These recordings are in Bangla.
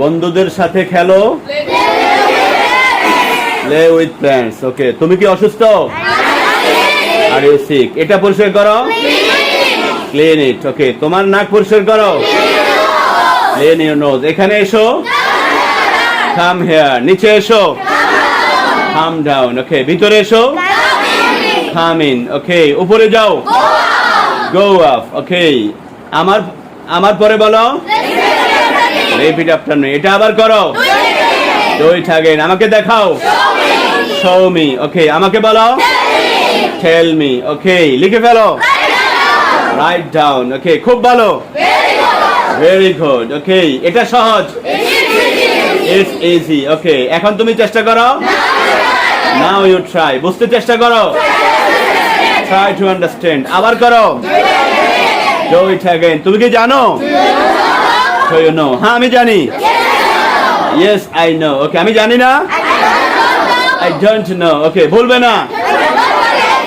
বন্ধুদের সাথে খেলো? প্লে উইথ ফ্রেন্ডস ওকে তুমি কি অসুস্থ? আর ইউ সিক এটা পরিষ্কার করো। ক্লিন ইট ওকে তোমার নাক পরিষ্কার করো। ক্লিন নোজ এখানে এসো। কাম হেয়ার নিচে এসো। কাম ডাউন ওকে ভিতরে এসো। কাম ইন ওকে উপরে যাও। গো আপ ওকে আমার আমার পরে বলো। রিপিট আফটার মি এটা আবার করো। দুই থাকেন আমাকে দেখাও। শো মি ওকে আমাকে বলো। টেল মি ওকে লিখে ফেলো। রাইট ডাউন ওকে খুব ভালো। ভেরি গুড ওকে এটা সহজ। ইটস ইজি ওকে এখন তুমি চেষ্টা করো। নাও ইউ ট্রাই বুঝতে চেষ্টা করো। ট্রাই টু আন্ডারস্ট্যান্ড আবার করো। ডু ইট অ্যাগেন তুমি কি জানো? So you know. হ্যাঁ আমি জানি ইয়েস আই নো ওকে আমি জানি না আই ডোন্ট নো ওকে ভুলবে না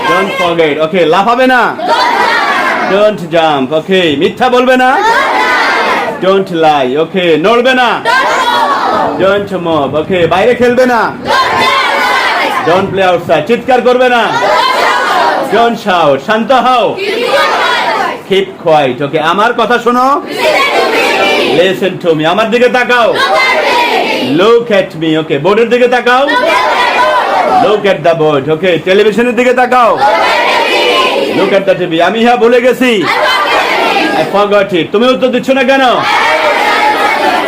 ডোন্ট ফরগেট ওকে লাফাবে না ডোন্ট জাম্প ওকে মিথ্যা বলবে না ডোন্ট লাই ওকে নড়বে না ডোন্ট মুভ ওকে বাইরে খেলবে না ডোন্ট প্লে আউটসাইড চিৎকার করবে না ডোন্ট শাউট শান্ত হও কিপ কোয়াইট ওকে আমার কথা শোনো লিসেন টু মি আমার দিকে তাকাও। লুক এট মি ওকে বোর্ডের দিকে তাকাও। Look at the board okay টেলিভিশনের দিকে তাকাও। লুক এট দ্য টিভি আমি হ্যাঁ ভুলে গেছি। আই ফরগট ইট তুমি উত্তর দিচ্ছ না কেন?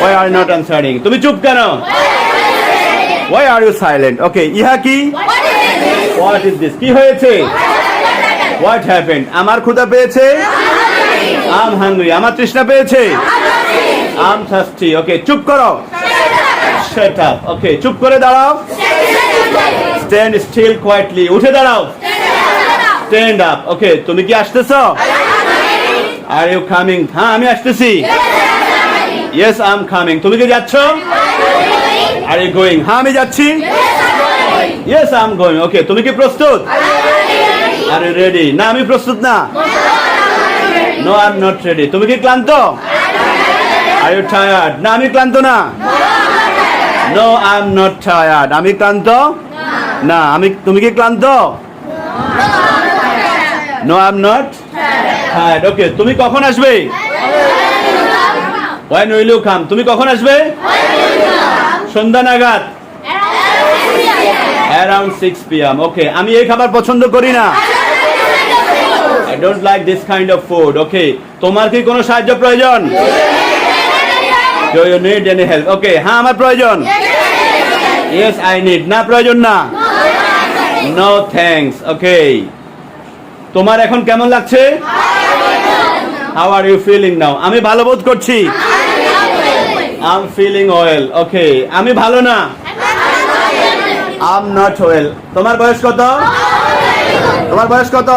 ওয়াই আর নট আনসারিং তুমি চুপ কেন? Why are you silent okay ইহা কি? হোয়াট ইজ দিস কি হয়েছে? হোয়াট হ্যাপেন্ড আমার ক্ষুধা পেয়েছে? আম হাঙ্গরি আমার তৃষ্ণা পেয়েছে? আম থার্স্টি ওকে চুপ করো। শাট আপ ওকে চুপ করে দাঁড়াও। স্ট্যান্ড স্টিল কোয়াইটলি উঠে দাঁড়াও। স্ট্যান্ড আপ ওকে তুমি কি আসতেছো? আর ইউ কামিং হ্যাঁ আমি আসতেছি। ইয়েস আই এম কামিং তুমি কি যাচ্ছ? আর ইউ গোয়িং হ্যাঁ আমি যাচ্ছি। Yes I am going okay তুমি কি প্রস্তুত? আর ইউ রেডি না, আমি প্রস্তুত না। No I am not ready তুমি কি ক্লান্ত? আর ইউ টায়ার্ড না আমি ক্লান্ত না। No I am not tired আমি ক্লান্ত? না। আমি, তুমি কি ক্লান্ত? No I am not tired okay তুমি কখন আসবে? ওয়াইন উইল ইউ কাম তুমি কখন আসবে? সন্ধ্যা নাগাদ। অ্যারাউন্ড সিক্স পিএম ওকে আমি এই খাবার পছন্দ করি না। I don't like this kind of food okay তোমার কি কোনো সাহায্য প্রয়োজন? Do you need any help okay হ্যাঁ আমার প্রয়োজন। ইয়েস আই নিড না, প্রয়োজন না। নো থ্যাঙ্কস ওকে তোমার এখন কেমন লাগছে? How are you feeling now আমি ভালো বোধ করছি। I am feeling well okay আমি ভালো না? আই এম নট ওয়েল তোমার বয়স কত? তোমার বয়স কত?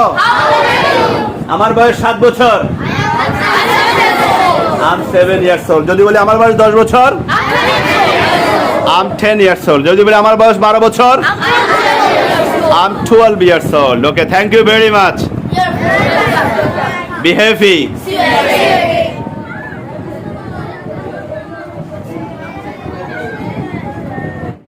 আমার বয়স সাত বছর। আম সেভেন ইয়ার্স ওল্ড যদি বলি আমার বয়স দশ বছর আম টেন ইয়ার্স ওল্ড যদি বলি আমার বয়স বারো বছর I'm twelve years old okay thank you very much behaving